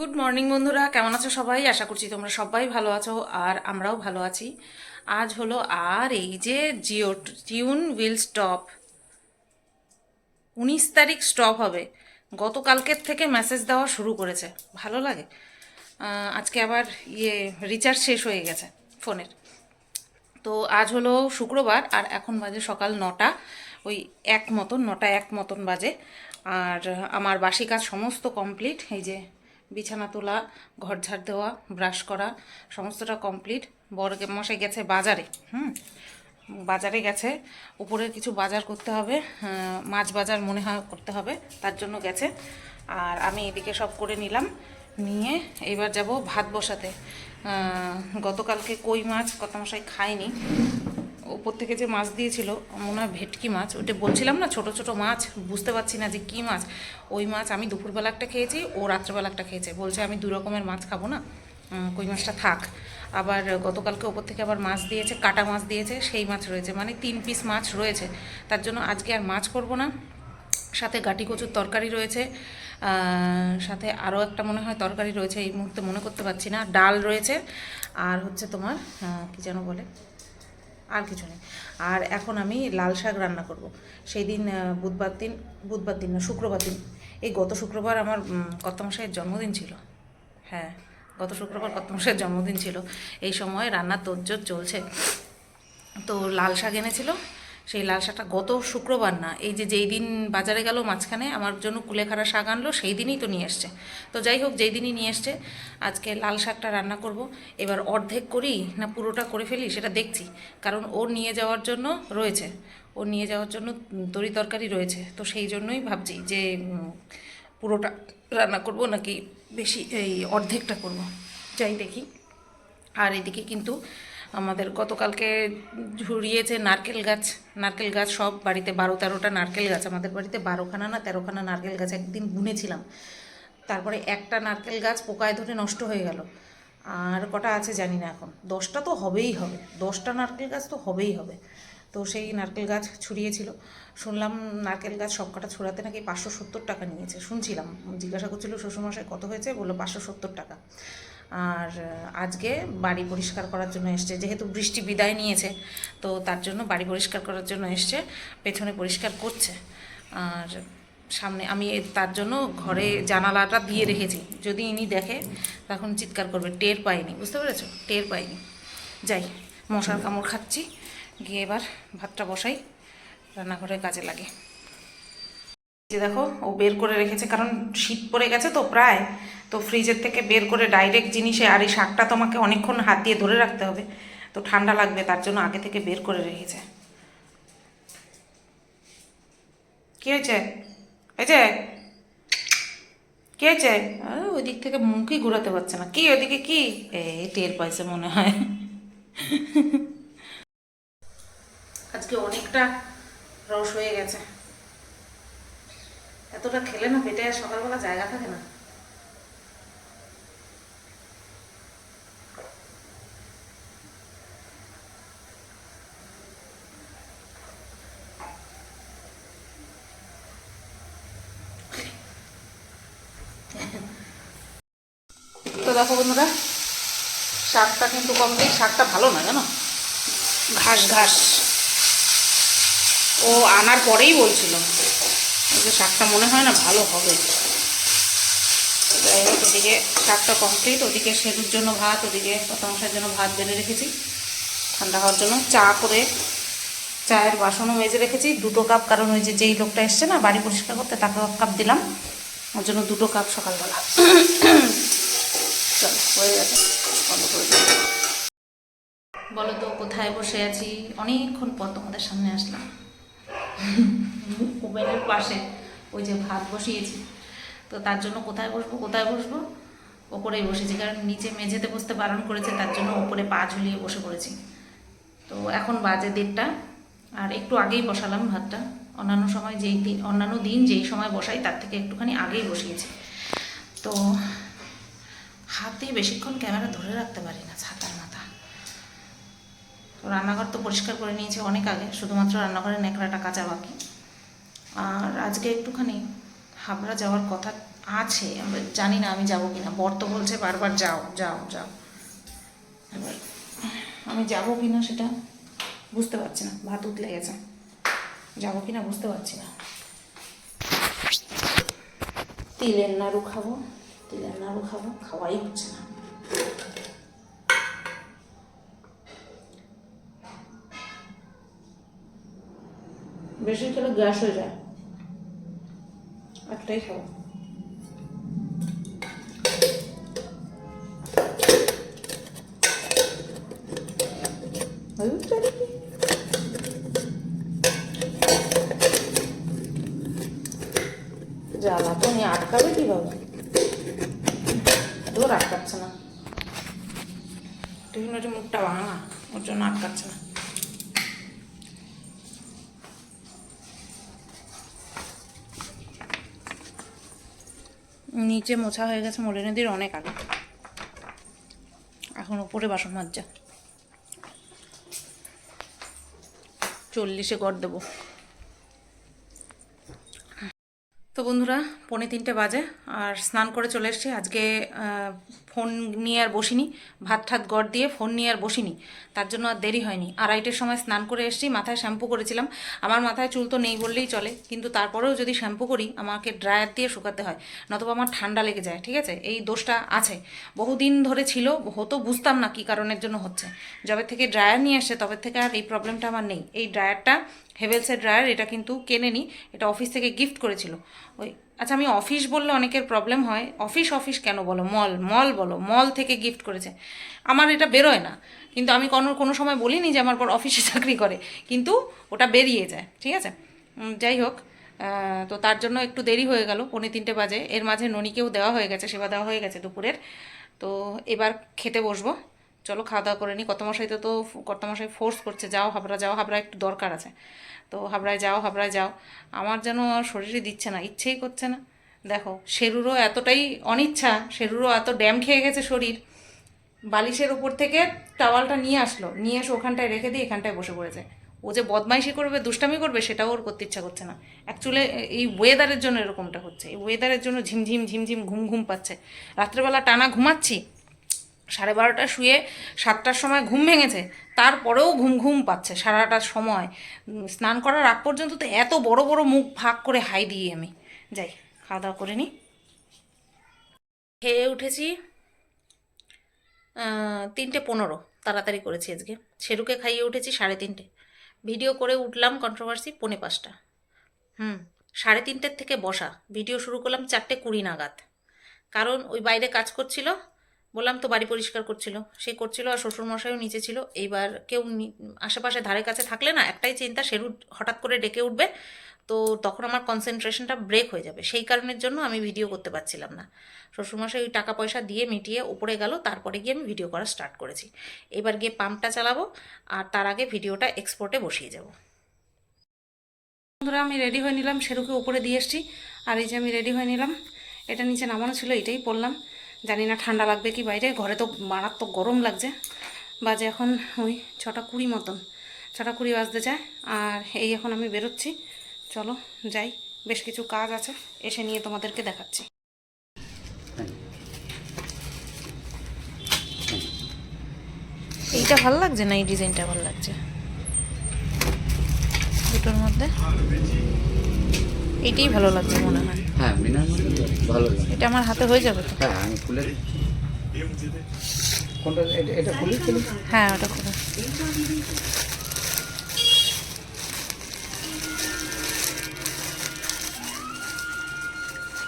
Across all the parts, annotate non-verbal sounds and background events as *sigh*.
Good morning বন্ধুরা। কেমন আছো সবাই? আশা করছি তোমরা সবাই ভালো আছো আর আমরাও ভালো আছি। আজ হলো আর এই যে জিও টিউন উইল স্টপ উনিশ তারিখ স্টপ হবে। গতকালকের থেকে মেসেজ দেওয়া শুরু করেছে। ভালো লাগে? আজকে আবার ইয়ে রিচার্জ শেষ হয়ে গেছে ফোনের। তো আজ হলো শুক্রবার আর এখন বাজে সকাল নটা। ওই এক মতন, নটা এক মতন বাজে। আর আমার বাসি কাজ সমস্ত কমপ্লিট এই যে বিছানা তোলা, ঘর ঝাড় দেওয়া, ব্রাশ করা, সমস্তটা কমপ্লিট বড় মশাই গেছে বাজারে, হুম? বাজারে গেছে। উপরের কিছু বাজার করতে হবে মাছ বাজার মনে হয় করতে হবে, তার জন্য গেছে। আর আমি এদিকে সব করে নিলাম, নিয়ে এবার যাব ভাত বসাতে। গতকালকে কই মাছ কত মশাই খায়নি। ওপর থেকে যে মাছ দিয়েছিল, মনে হয় ভেটকি মাছ, ওটা বলছিলাম না, ছোট ছোট মাছ, বুঝতে পারছি না যে কী মাছ। ওই মাছ আমি দুপুরবেলা একটা খেয়েছি, ও রাত্রেবেলা একটা খেয়েছে। বলছে আমি দু রকমের মাছ খাব না কই মাছটা থাক। আবার গতকালকে ওপর থেকে আবার মাছ দিয়েছে, কাটা মাছ দিয়েছে, সেই মাছ রয়েছে। মানে তিন পিস মাছ রয়েছে। তার জন্য আজকে আর মাছ করব না। সাথে গাটি কচুর তরকারি রয়েছে সাথে আরও একটা মনে হয় তরকারি রয়েছে, এই মুহূর্তে মনে করতে পারছি না। ডাল রয়েছে, আর হচ্ছে তোমার কি যেন বলে আর কিছু নেই। আর এখন আমি লাল শাক রান্না করব। সেই দিন বুধবার দিন বুধবার দিন না, শুক্রবার দিন। এই গত শুক্রবার আমার কর্তমশাইয়ের জন্মদিন ছিল। হ্যাঁ গত শুক্রবার কর্তমশাইয়ের জন্মদিন ছিল। এই সময় রান্নার তোজ্জোর চলছে। তো লাল শাক এনেছিল। সেই লাল শাকটা গত শুক্রবার না, এই যে যেই দিন বাজারে গেল মাঝখানে আমার জন্য কুলেখাড়া শাক আনলো, সেই দিনই তো নিয়ে এসছে। তো যাই হোক, যেই দিনই নিয়ে এসছে, আজকে লাল শাকটা রান্না করব। এবার অর্ধেক করি না পুরোটা করে ফেলি সেটা দেখছি, কারণ ওর নিয়ে যাওয়ার জন্য রয়েছে। ওর নিয়ে যাওয়ার জন্য তরি তরকারি রয়েছে, তো সেই জন্যই ভাবছি যে পুরোটা রান্না করব নাকি বেশি, এই অর্ধেকটা করব। যাই দেখি। আর এদিকে কিন্তু আমাদের গতকালকে ঝুরিয়েছে নারকেল গাছ নারকেল গাছ সব বাড়িতে বারো তেরোটা নারকেল গাছ, আমাদের বাড়িতে বারোখানা না তেরোখানা নারকেল গাছ একদিন গুনেছিলাম তারপরে একটা নারকেল গাছ পোকায় ধরে নষ্ট হয়ে গেল। আর কটা আছে জানি না এখন। দশটা তো হবেই হবে। দশটা নারকেল গাছ তো হবেই হবে। তো সেই নারকেল গাছ ছড়িয়েছিল। শুনলাম নারকেল গাছ সব কটা ছড়াতে নাকি পাঁচশো সত্তর টাকা নিয়েছে। শুনছিলাম। জিজ্ঞাসা করছিল শ্বশুরমশাই কত হয়েছে? বলল পাঁচশো সত্তর টাকা। আর আজকে বাড়ি পরিষ্কার করার জন্য এসছে, যেহেতু বৃষ্টি বিদায় নিয়েছে, তো তার জন্য বাড়ি পরিষ্কার করার জন্য এসছে, পেছনে পরিষ্কার করছে। আর সামনে আমি তার জন্য ঘরে জানালাটা দিয়ে রেখেছি, যদি ইনি দেখে তখন চিৎকার করবে, টের পাইনি, বুঝতে পেরেছ? টের পাইনি। যাই, মশার কামড় খাচ্ছি, গিয়ে এবার ভাতটা বসাই, রান্নাঘরে কাজে লাগে। যে দেখো, ও বের করে রেখেছে, কারণ শীত পড়ে গেছে তো প্রায়। তো ফ্রিজের থেকে বের করে ডাইরেক্ট জিনিসে আর এই শাকটা তোমাকে অনেকক্ষণ হাত দিয়ে ধরে রাখতে হবে। তো ঠান্ডা লাগবে, তার জন্য আগে থেকে বের করে রেখেছে। কি হয়েছে? যে কি হয়েছে? ওই দিক থেকে মুখই ঘুরাতে পারছে না। কি, ওইদিকে কি? এই টের পাইছে মনে হয়। আজকে অনেকটা রস হয়ে গেছে। এতটা খেলে না পেটে সকালবেলা জায়গা থাকে না। তো দেখো বন্ধুরা, শাকটা কিন্তু কমপ্লিট শাকটা ভালো না জানো? ঘাস ঘাস। ও আনার পরেই বলছিল। যে শাকটা মনে হয় না ভালো হবে। যাই হোক ওদিকে শাকটা কমপ্লিট ওদিকে সেগুর জন্য ভাত, ওদিকে মশার জন্য ভাত বেড়ে রেখেছি। ঠান্ডা হওয়ার জন্য চা করে চায়ের বাসনও মেজে রেখেছি। দুটো কাপ, কারণ ওই যেই লোকটা এসছে না, বাড়ি পরিষ্কার করতে, তাকে এক কাপ দিলাম। ওর জন্য দুটো কাপ সকালবেলা। চলো, হয়ে গেছে। বন্ধ করে। বলো তো, কোথায় বসে আছি? অনেকক্ষণ পর তোমাদের সামনে আসলাম। ওভেনের পাশে ওই যে ভাত বসিয়েছি। তো তার জন্য কোথায় বসবো কোথায় বসবো? ওপরেই বসেছি, কারণ নিচে মেঝেতে বসতে বারণ করেছে, তার জন্য ওপরে পা ঝুলিয়ে বসে পড়েছি। তো এখন বাজে দেড়টা, আর একটু আগেই বসালাম ভাতটা। অন্যান্য সময় যেই দিন অন্যান্য দিন যেই সময় বসাই, তার থেকে একটুখানি আগেই বসিয়েছি। তো হাতে বেশিক্ষণ ক্যামেরা ধরে রাখতে পারি না ছাতার মাথা তো রান্নাঘর তো পরিষ্কার করে নিয়েছি অনেক আগে, শুধুমাত্র রান্নাঘরের ন্যাকড়াটা কাঁচা বাকি। আর আজকে একটুখানি হাবড়া যাওয়ার কথা আছে জানি না আমি যাব কিনা। বর তো বলছে বারবার যাও যাও যাও। এবার আমি যাব কিনা সেটা বুঝতে পারছি না, ভাত উতলে গেছে। যাব কিনা বুঝতে পারছি না। তিলের নাড়ু খাব, তিলের নাড়ু খাব, খাওয়াই হচ্ছে না। বেশি খেলে গ্যাস হয়ে যায়। একটাই খাব? জ্বালা তো নিয়ে আটকাবে কীভাবে? এত আটকাচ্ছে না। টিফিনের মুখটা ভাঙা ওর জন্য আটকাচ্ছে না। নিচে মোছা হয়ে গেছে মলি নদীর অনেক আগে। এখন উপরে বাসন মাজা চল্লিশে গড় দেবো। তো বন্ধুরা, পৌনে তিনটে বাজে, আর স্নান করে চলে এসেছি। আজকে ফোন নিয়ে আর বসিনি। ভাত ঠাত গড় দিয়ে ফোন নিয়ে আর বসিনি। তার জন্য আর দেরি হয়নি। আড়াইটের সময় স্নান করে এসেছি, মাথায় শ্যাম্পু করেছিলাম। আমার মাথায় চুল তো নেই বললেই চলে, কিন্তু তারপরেও যদি শ্যাম্পু করি, আমাকে ড্রায়ার দিয়ে শুকাতে হয়, নতুবা আমার ঠান্ডা লেগে যায়, ঠিক আছে? এই দোষটা আছে। বহুদিন ধরে ছিল, হতো বুঝতাম না কী কারণের জন্য হচ্ছে। যবে থেকে ড্রায়ার নিয়ে আসে তবে থেকে আর এই প্রবলেমটা আমার নেই। এই ড্রায়ারটা, হেভেলসের ড্রায়ার, এটা কিন্তু কেনে নি এটা অফিস থেকে গিফট করেছিল। ওই আচ্ছা আমি অফিস বললে অনেকের প্রবলেম হয়। অফিস অফিস কেন বলো? মল মল বলো। মল থেকে গিফট করেছে। আমার এটা বেরোয় না। কিন্তু আমি কোনো কোনো সময় বলিনি যে আমার পর অফিসে চাকরি করে। কিন্তু ওটা বেরিয়ে যায়, ঠিক আছে? যাই হোক তো তার জন্য একটু দেরি হয়ে গেল। পৌনে তিনটে বাজে। এর মাঝে ননিকেও দেওয়া হয়ে গেছে, সেবা দেওয়া হয়ে গেছে দুপুরের। তো এবার খেতে বসবো। চলো খাওয়া দাওয়া করে নিই কর্তামশাই তো তো কর্তামশাই ফোর্স করছে, যাও হাবড়া যাও হাবড়া, একটু দরকার আছে। তো হাবড়ায় যাও হাবড়ায় যাও। আমার যেন শরীরে দিচ্ছে না, ইচ্ছেই করছে না। দেখো শেরুরও এতটাই অনিচ্ছা শেরুরও এত ড্যাম খেয়ে গেছে শরীর। বালিশের উপর থেকে টাওয়ালটা নিয়ে আসলো, নিয়ে এসে ওখানটায় রেখে দিয়ে এখানটায় বসে পড়েছে। ও যে বদমাইশি করবে, দুষ্টামি করবে, সেটাও ওর করতে ইচ্ছা করছে না। অ্যাকচুয়ালি এই ওয়েদারের জন্য এরকমটা হচ্ছে। এই ওয়েদারের জন্য ঝিমঝিম ঝিমঝিম, ঘুম ঘুম পাচ্ছে। রাত্রেবেলা টানা ঘুমাচ্ছি সাড়ে বারোটা শুয়ে সাতটার সময় ঘুম ভেঙেছে, তারপরেও ঘুম ঘুম পাচ্ছে সারাটার সময়। স্নান করার আগ পর্যন্ত তো এত বড় বড় মুখ ভাগ করে হাই দিই আমি। যাই, খাওয়া দাওয়া করে নিই খেয়ে উঠেছি তিনটে পনেরো, তাড়াতাড়ি করেছি আজকে। শেরুকে খাইয়ে উঠেছি সাড়ে তিনটে। ভিডিও করে উঠলাম কন্ট্রোভার্সি পৌনে পাঁচটা। হুম, সাড়ে তিনটের থেকে বসা। ভিডিও শুরু করলাম চারটে কুড়ি নাগাদ। কারণ ওই বাইরে কাজ করছিল বললাম তো বাড়ি পরিষ্কার করছিল। সে করছিল আর শ্বশুরমশাইও নিচে ছিল। এইবার কেউ আশেপাশে ধারে কাছে থাকলে না একটাই চিন্তা শেরু হঠাৎ করে ডেকে উঠবে, তো তখন আমার কনসেন্ট্রেশনটা ব্রেক হয়ে যাবে। সেই কারণের জন্য আমি ভিডিও করতে পারছিলাম না। শ্বশুরমশাই ওই টাকা পয়সা দিয়ে মিটিয়ে উপরে গেল, তারপরে গিয়ে আমি ভিডিও করা স্টার্ট করেছি। এবার গিয়ে পাম্পটা চালাবো আর তার আগে ভিডিওটা এক্সপোর্টে বসিয়ে যাব। বন্ধুরা, আমি রেডি হয়ে নিলাম শেরুকে উপরে দিয়ে এসছি। আর এই যে আমি রেডি হয়ে নিলাম, এটা নিচে নামানো ছিল, এটাই পরলাম জানি না ঠান্ডা লাগবে কি বাইরে, ঘরে তো মারাত্মক গরম লাগছে। বাজে এখন ওই ছটা কুড়ি মতন, ছটা কুড়ি বাজতে যায়। আর এই এখন আমি বেরোচ্ছি। চলো যাই, বেশ কিছু কাজ আছে, এসে নিয়ে তোমাদেরকে দেখাচ্ছি। এইটা ভালো লাগছে না এই ডিজাইনটা ভালো লাগছে? দুটোর মধ্যে? এইটাই ভালো লাগছে মনে হয়। হ্যাঁ মিনার ভালো এটা আমার হাতে হয়ে যাবে তো। হ্যাঁ আমি খুলে কোনটা এটা এটা খুলে হ্যাঁ ওটা করে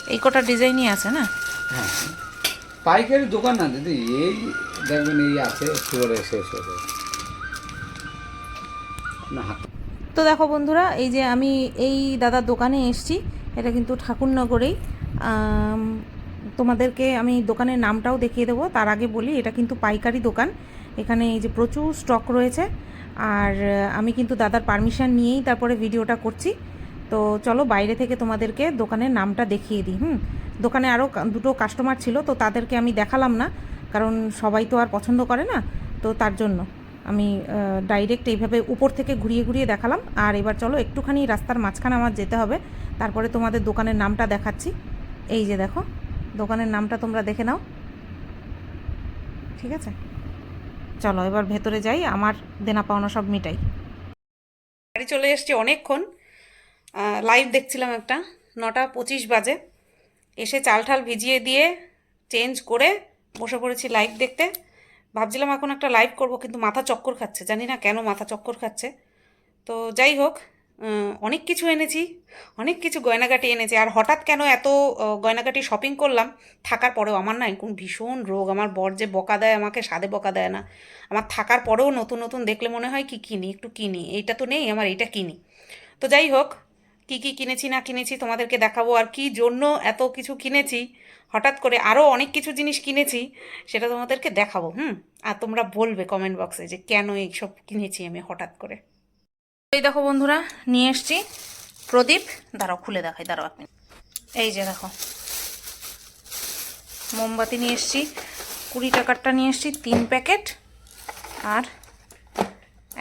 এই কটা ডিজাইনই আছে না? হ্যাঁ। পাইকারি দোকান না দিদি এই দেখবেন এই আছে একটু করে শেষ যাবে না তো দেখো বন্ধুরা এই যে আমি এই দাদার দোকানে এসছি এটা কিন্তু ঠাকুরনগরেই। তোমাদেরকে আমি দোকানের নামটাও দেখিয়ে দেবো। তার আগে বলি, এটা কিন্তু পাইকারি দোকান। এখানে এই যে প্রচুর স্টক রয়েছে। আর আমি কিন্তু দাদার পারমিশন নিয়েই তারপরে ভিডিওটা করছি। তো চলো বাইরে থেকে তোমাদেরকে দোকানের নামটা দেখিয়ে দিই, হুম? দোকানে আরও দুটো কাস্টমার ছিল, তো তাদেরকে আমি দেখালাম না। কারণ সবাই তো আর পছন্দ করে না, তো তার জন্য। আমি ডাইরেক্ট এইভাবে উপর থেকে ঘুরিয়ে ঘুরিয়ে দেখালাম। আর এবার চলো একটুখানি রাস্তার মাঝখানে আমার যেতে হবে। তারপরে তোমাদের দোকানের নামটা দেখাচ্ছি। এই যে দেখো, দোকানের নামটা তোমরা দেখে নাও। ঠিক আছে? চলো এবার ভেতরে যাই, আমার দেনা পাওনা সব মিটাই। বাড়ি চলে এসেছি অনেকক্ষণ। লাইভ দেখছিলাম একটা। নটা পঁচিশ বাজে। এসে চাল ঠাল ভিজিয়ে দিয়ে চেঞ্জ করে বসে পড়েছি লাইভ দেখতে। ভাবছিলাম এখন একটা লাইভ করব, কিন্তু মাথা চক্কর খাচ্ছে। জানি না কেন মাথা চক্কর খাচ্ছে। তো যাই হোক অনেক কিছু এনেছি, অনেক কিছু গয়নাগাটি এনেছি। আর হঠাৎ কেন এত গয়নাগাটি শপিং করলাম, থাকার পরেও আমার না এখন ভীষণ রোগ। আমার বর যে বকা দেয় আমাকে সাদে বকা দেয় না। আমার থাকার পরেও নতুন নতুন দেখলে মনে হয় কি কিনি, একটু কিনি। এইটা তো নেই, আমার এইটা কিনি। তো যাই হোক কি কি কিনেছি, না কিনেছি তোমাদেরকে দেখাবো আর কি জন্য এত কিছু কিনেছি। হঠাৎ করে আরও অনেক কিছু জিনিস কিনেছি, সেটা তোমাদেরকে দেখাবো, হুম? আর তোমরা বলবে কমেন্ট বক্সে যে কেন এইসব কিনেছি আমি হঠাৎ করে। এই দেখো বন্ধুরা, নিয়ে এসছি। প্রদীপ, দাঁড়াও, খুলে দেখাই, দাঁড়াও আপনি এই যে দেখো, মোমবাতি নিয়ে এসছি, কুড়ি টাকারটা নিয়ে এসছি, তিন প্যাকেট। আর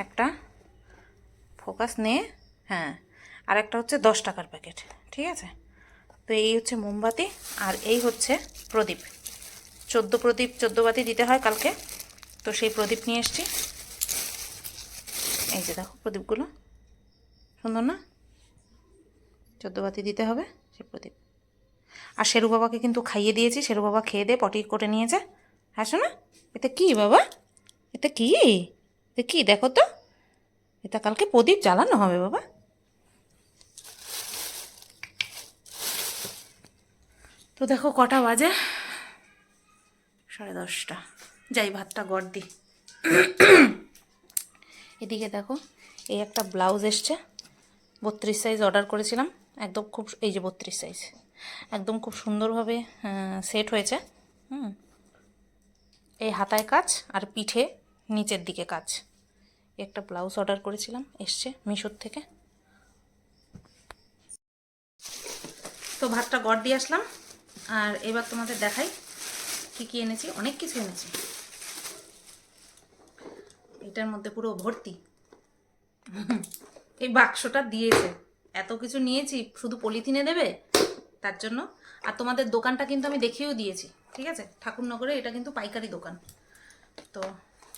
একটা ফোকাস নিয়ে হ্যাঁ আর একটা হচ্ছে দশ টাকার প্যাকেট, ঠিক আছে? তো এই হচ্ছে মোমবাতি আর এই হচ্ছে প্রদীপ। চোদ্দ প্রদীপ, চোদ্দ বাতি দিতে হয় কালকে। তো সেই প্রদীপ নিয়ে এসছি। এই যে দেখো প্রদীপগুলো। সুন্দর না? চোদ্দ বাতি দিতে হবে সেই প্রদীপ। আর শেরু বাবাকে কিন্তু খাইয়ে দিয়েছি। শেরু বাবা খেয়ে দিয়ে পটি করে নিয়েছে। হ্যাঁ শোনা এতে কি বাবা? এটা কি? এটা কি? দেখো তো। এটা কালকে প্রদীপ জ্বালানো হবে বাবা। তো দেখো কটা বাজে? সাড়ে দশটা। যাই, ভাতটা গড় দিই এদিকে দেখো, এই একটা ব্লাউজ এসছে। বত্রিশ সাইজ অর্ডার করেছিলাম। একদম খুব, এই যে বত্রিশ সাইজ একদম খুব সুন্দরভাবে সেট হয়েছে। হুম। এই হাতায় কাজ আর পিঠে নিচের দিকে কাজ। একটা ব্লাউজ অর্ডার করেছিলাম, এসছে মিশোর থেকে। তো ভাতটা গড় দিয়ে আসলাম। আর এবার তোমাদের দেখাই কি কি এনেছি, অনেক কিছু এনেছি। এটার মধ্যে পুরো ভর্তি। এই বাক্সটা দিয়েছে। এত কিছু নিয়েছি, শুধু পলিথিনে দেবে? তার জন্য। আর তোমাদের দোকানটা কিন্তু আমি দেখিয়েও দিয়েছি, ঠিক আছে? ঠাকুরনগরে এটা কিন্তু পাইকারি দোকান। তো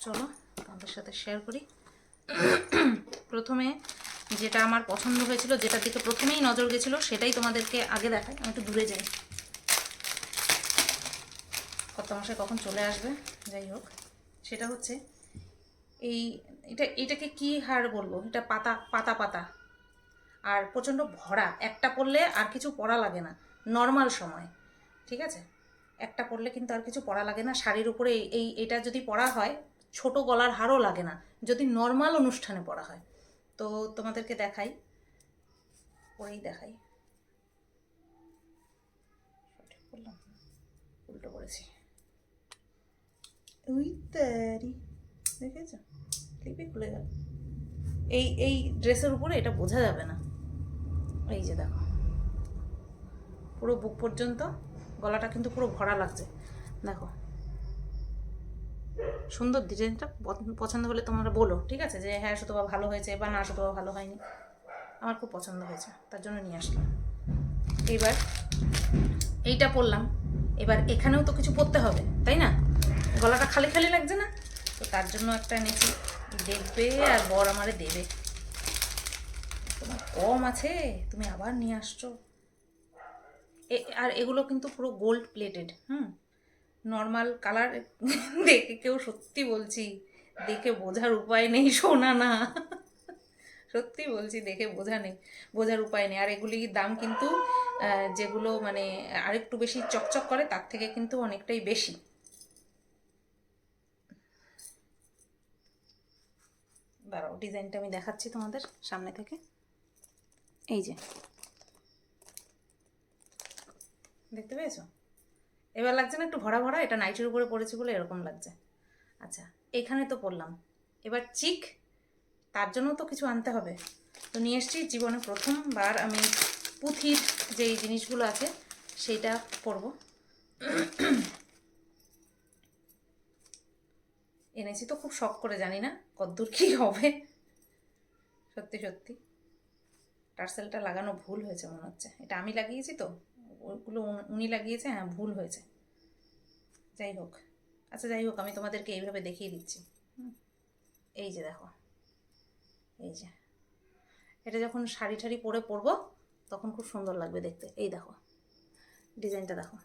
চলো, তোমাদের সাথে শেয়ার করি। প্রথমে যেটা আমার পছন্দ হয়েছিল, যেটার দিকে প্রথমেই নজর গেছিল, সেটাই তোমাদেরকে আগে দেখাই, আমি একটু দূরে যাই। কত মাসে কখন চলে আসবে, যাই হোক, সেটা হচ্ছে এই, এটা, এটাকে কি হার বলব? এটা পাতা পাতা পাতা। আর প্রচণ্ড ভরা, একটা পরলে আর কিছু পড়া লাগে না, নর্মাল সময়, ঠিক আছে? একটা পরলে কিন্তু আর কিছু পড়া লাগে না, শাড়ির উপরে এই- এটা যদি পরা হয়, ছোট গলার হারও লাগে না, যদি নর্মাল অনুষ্ঠানে পরা হয়। তো তোমাদেরকে দেখাই, পরেই দেখাই। উল্টো করেছি উই তারি দেখেছ ক্লিপে খুলে গেল এই এই ড্রেসের উপরে এটা বোঝা যাবে না। এই যে দেখো। পুরো বুক পর্যন্ত গলাটা কিন্তু পুরো ভরা লাগছে। দেখো। সুন্দর ডিজাইনটা পছন্দ হলে তোমরা বলো, ঠিক আছে? যে হ্যাঁ শুধু ভালো হয়েছে বা না শুধু ভালো হয়নি। আমার খুব পছন্দ হয়েছে, তার জন্য নিয়ে আসলাম। এবার এইটা পরলাম। এবার এখানেও তো কিছু পরতে হবে, তাই না? গলাটা খালি খালি লাগছে না? তো তার জন্য একটা এনেছি। দেখবে আর বর আমারে দেবে। তোমার কম আছে, তুমি আবার নিয়ে আসছো। আর এগুলো কিন্তু পুরো গোল্ড প্লেটেড হুম? নর্মাল কালার *laughs* দেখে কেউ সত্যি বলছি, দেখে বোঝার উপায় নেই শোনা না। সত্যি বলছি, দেখে বোঝা নেই, বোঝার উপায় নেই। আর এগুলির দাম কিন্তু যেগুলো মানে আরেকটু বেশি চকচক করে, তার থেকে কিন্তু অনেকটাই বেশি। দাঁড়াও, ডিজাইনটা আমি দেখাচ্ছি তোমাদের সামনে থেকে। এই যে। দেখতে পেয়েছ? এবার লাগছে না একটু ভরা ভরা, এটা নাইটের উপরে পড়েছে বলে এরকম লাগছে। আচ্ছা এখানে তো পড়লাম। এবার চিক, তার জন্য তো কিছু আনতে হবে। তো নিয়ে এসেছি জীবনে প্রথমবার আমি পুঁথির যেই জিনিসগুলো আছে, সেইটা পরবো। এনেছি তো খুব শখ করে, জানি না কদ্দূর কী হবে। সত্যি সত্যি। টার্সেলটা লাগানো ভুল হয়েছে মনে হচ্ছে। এটা আমি লাগিয়েছি তো ওইগুলো উনি- লাগিয়েছে হ্যাঁ ভুল হয়েছে। যাই হোক। আচ্ছা যাই হোক, আমি তোমাদেরকে এইভাবে দেখিয়ে দিচ্ছি। এই যে দেখো। এই যে। এটা যখন শাড়ি ঠাড়ি পরে পরবো, তখন খুব সুন্দর লাগবে দেখতে। এই দেখো। ডিজাইনটা দেখো।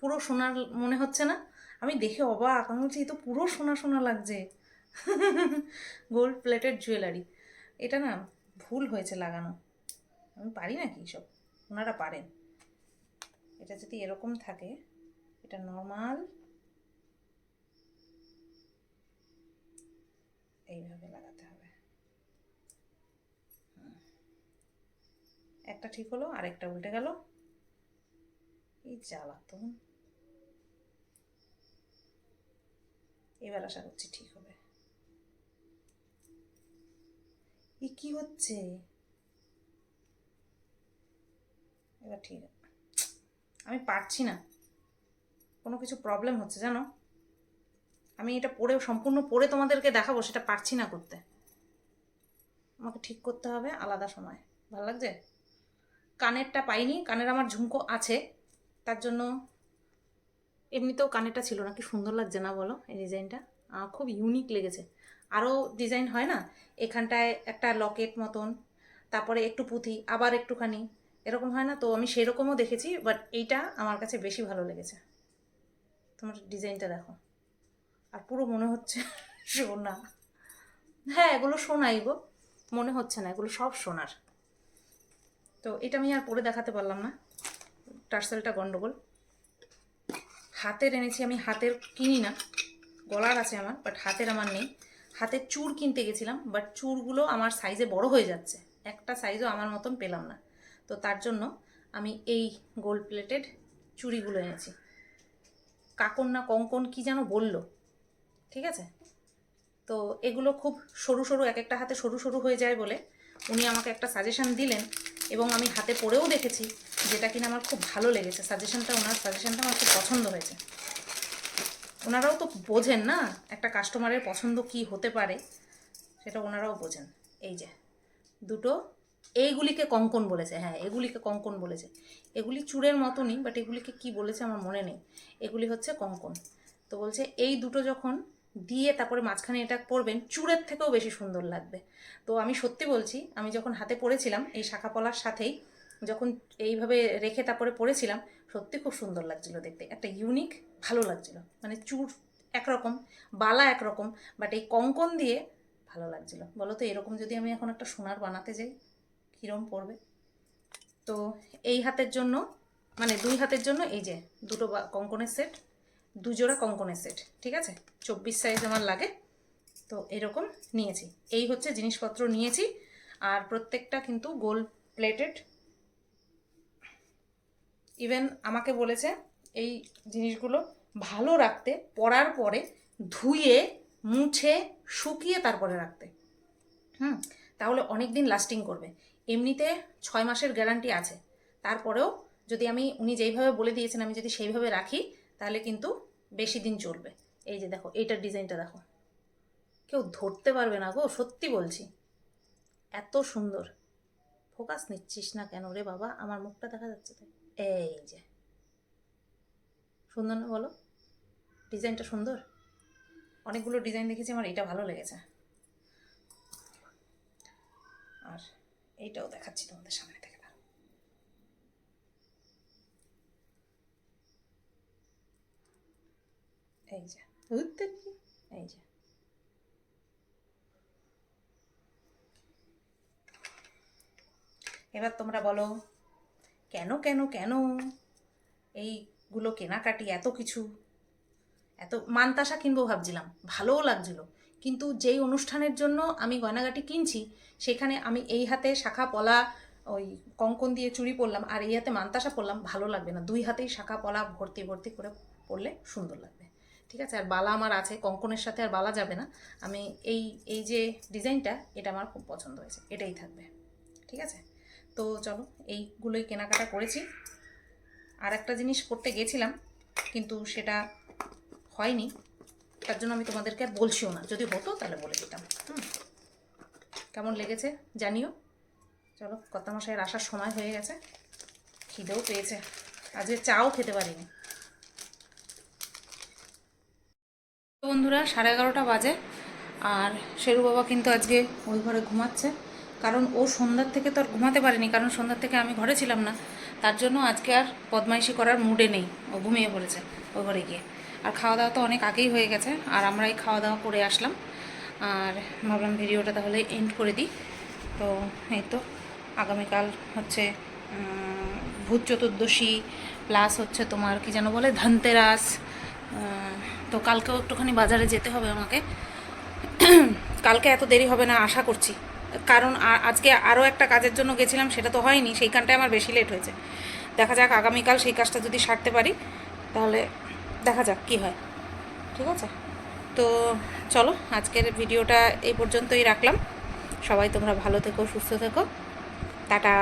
পুরো সোনার মনে হচ্ছে না। আমি দেখে অবাক। আমি বলছি, "এ তো পুরো সোনা সোনা লাগছে। Gold plated jewellery. এটা না ভুল হয়েছে লাগানো। আমি পারি না কি সব ওনারা পারেন। এটা যদি এরকম থাকে, এটা নর্মাল। এইভাবে লাগাতে হবে। একটা ঠিক হলো, আরেকটা উল্টে গেল। এই জ্বালাতন। এবার আশা করছি ঠিক হবে। এ কি হচ্ছে? এবার ঠিক আমি পারছি না। কোনো কিছু প্রবলেম হচ্ছে, জানো? আমি এটা পড়ে, সম্পূর্ণ পড়ে তোমাদেরকে দেখাবো, সেটা পারছি না করতে। আমাকে ঠিক করতে হবে আলাদা সময়। ভালো লাগছে? কানেরটা পাইনি, কানের আমার ঝুমকো আছে, তার জন্য এমনিতেও কানেরটা ছিল না, কি সুন্দর লাগছে না বলো এই ডিজাইনটা? খুব ইউনিক লেগেছে। আরও ডিজাইন হয় না? এখানটায় একটা লকেট মতন, তারপরে একটু পুঁথি, আবার একটুখানি, এরকম হয় না? তো আমি সেরকমও দেখেছি বাট এইটা আমার কাছে বেশি ভালো লেগেছে। তোমার ডিজাইনটা দেখো। আর পুরো মনে হচ্ছে *laughs* সোনা। হ্যাঁ এগুলো সোনাই গো। মনে হচ্ছে না, এগুলো সব সোনার। তো এটা আমি আর পরে দেখাতে পারলাম না। টার্সেলটা গন্ডগোল। হাতের এনেছি, আমি হাতের কিনি না, গলার আছে আমার বাট হাতের আমার নেই। হাতের চুর কিনতে গেছিলাম বাট চুরগুলো আমার সাইজে বড় হয়ে যাচ্ছে। একটা সাইজও আমার মতন পেলাম না। তো তার জন্য আমি এই গোল্ড প্লেটেড চুড়িগুলো এনেছি। কাকন না কঙ্কন কি যেন বলল, ঠিক আছে? তো এগুলো খুব সরু সরু, এক একটা হাতে সরু সরু হয়ে যায় বলে। উনি আমাকে একটা সাজেশন দিলেন এবং আমি হাতে পরেও দেখেছি। যেটা কিনা আমার খুব ভালো লেগেছে। সাজেশনটা ওনার সাজেশনটা আমার খুব পছন্দ হয়েছে। ওনারাও তো বোঝেন না একটা কাস্টমারের পছন্দ কি হতে পারে, সেটা ওনারাও বোঝেন। এই যে, দুটো, এইগুলিকে কঙ্কন বলেছে হ্যাঁ এগুলিকে কঙ্কন বলেছে। এগুলি চূড়ের মতনই বাট এগুলিকে কি বলেছে আমার মনে নেই। এগুলি হচ্ছে কঙ্কন। তো বলছে, এই দুটো যখন দিয়ে তারপরে মাঝখানে এটা পরবেন চূড়ের থেকেও বেশি সুন্দর লাগবে। তো আমি সত্যি বলছি, আমি যখন হাতে পরেছিলাম এই শাখা পলার সাথেই যখন এইভাবে রেখে তারপরে পরেছিলাম, সত্যি খুব সুন্দর লাগছিল দেখতে। একটা ইউনিক ভালো লাগছিল। মানে চুর একরকম, বালা একরকম বাট এই কঙ্কন দিয়ে ভালো লাগছিল। বলো তো এরকম যদি আমি এখন একটা সোনার বানাতে যাই, কীরম পড়বে? তো এই হাতের জন্য মানে দুই হাতের জন্য এই যে দুটো কঙ্কনের সেট দুজোড়া কঙ্কনের সেট ঠিক আছে? চব্বিশ সাইজ আমার লাগে, তো এরকম নিয়েছি। এই হচ্ছে জিনিসপত্র নিয়েছি, আর প্রত্যেকটা কিন্তু গোল প্লেটেড ইভেন আমাকে বলেছে এই জিনিসগুলো ভালো রাখতে পরার পরে ধুয়ে, মুছে, শুকিয়ে তারপরে রাখতে। হুম? তাহলে অনেক দিন লাস্টিং করবে। এমনিতে ছয় মাসের গ্যারান্টি আছে। তারপরেও যদি আমি, উনি যেইভাবে বলে দিয়েছেন, আমি যদি সেইভাবে রাখি, তাহলে কিন্তু বেশি দিন চলবে। এই যে দেখো, এইটার ডিজাইনটা দেখো। কেউ ধরতে পারবে না গো, সত্যি বলছি। এত সুন্দর। ফোকাস নিচ্ছিস না কেন রে বাবা? আমার মুখটা দেখা যাচ্ছে তো। এই যে। সুন্দর না বলো? ডিজাইনটা সুন্দর? অনেকগুলো ডিজাইন দেখেছি, আমার এটা ভালো লেগেছে। আর এইটাও দেখাচ্ছি তোমাদের সামনে থেকে এই যে। উত্তর কি? এই যে। এবার তোমরা বলো কেন কেন কেন? এইগুলো কেনাকাটি, এত কিছু। এত মানতাসা কিনবো ভাবছিলাম, ভালোও লাগছিল। কিন্তু যেই অনুষ্ঠানের জন্য আমি গয়নাগাটি কিনছি, সেখানে আমি এই হাতে শাখা পলা, ওই কঙ্কন দিয়ে চুড়ি পরলাম, আর এই হাতে মানতাসা পরলাম, ভালো লাগবে না। দুই হাতেই শাখা পলা ভর্তি ভর্তি করে পরলে সুন্দর লাগবে। ঠিক আছে, আর বালা আমার আছে, কঙ্কনের সাথে আর বালা যাবে না। আমি এই এই যে ডিজাইনটা, এটা আমার খুব পছন্দ হয়েছে, এটাই থাকবে। ঠিক আছে? তো চলো, এইগুলোই কেনাকাটা করেছি। আর একটা জিনিস করতে গেছিলাম, কিন্তু সেটা হয়নি। তার জন্য আমি তোমাদেরকে আর বলছিও না। যদি হতো তাহলে বলে দিতাম। হুম। কেমন লেগেছে জানিও। চলো, কর্তামশাইয়ের আসার সময় হয়ে গেছে। খিদেও পেয়েছে। আজকে চাও খেতে পারিনি। বন্ধুরা, সাড়ে এগারোটা বাজে। আর শেরু বাবা কিন্তু আজকে ওই ঘরে ঘুমাচ্ছে। কারণ ও সন্ধ্যার থেকে তো আর ঘুমাতে পারেনি, কারণ সন্ধ্যার থেকে আমি ঘরে ছিলাম না। তার জন্য আজকে আর বদমাইশি করার মুডে নেই। ও ঘুমিয়ে পড়েছে ও ঘরে গিয়ে। আর খাওয়া দাওয়া তো অনেক আগেই হয়ে গেছে, আর আমরা এই খাওয়া দাওয়া করে আসলাম। আর ভাবলাম ভিডিওটা তাহলে এন্ড করে দিই। তো এই তো আগামীকাল হচ্ছে ভূত চতুর্দশী প্লাস হচ্ছে তোমার কি যেন বলে, ধনতেরাস। তো কালকেও একটুখানি বাজারে যেতে হবে আমাকে। কালকে এত দেরি হবে না, আশা করছি। কারণ আজকে আরও একটা কাজের জন্য গেছিলাম, সেটা তো হয়নি, সেইখানটায় আমার বেশি লেট হয়েছে। দেখা যাক, আগামীকাল সেই কাজটা যদি সারতে পারি, তাহলে দেখা যাক কি হয়। ঠিক আছে? তো চলো, আজকের ভিডিওটা এই পর্যন্তই রাখলাম। সবাই তোমরা ভালো থেকো, সুস্থ থেকো। টাটা!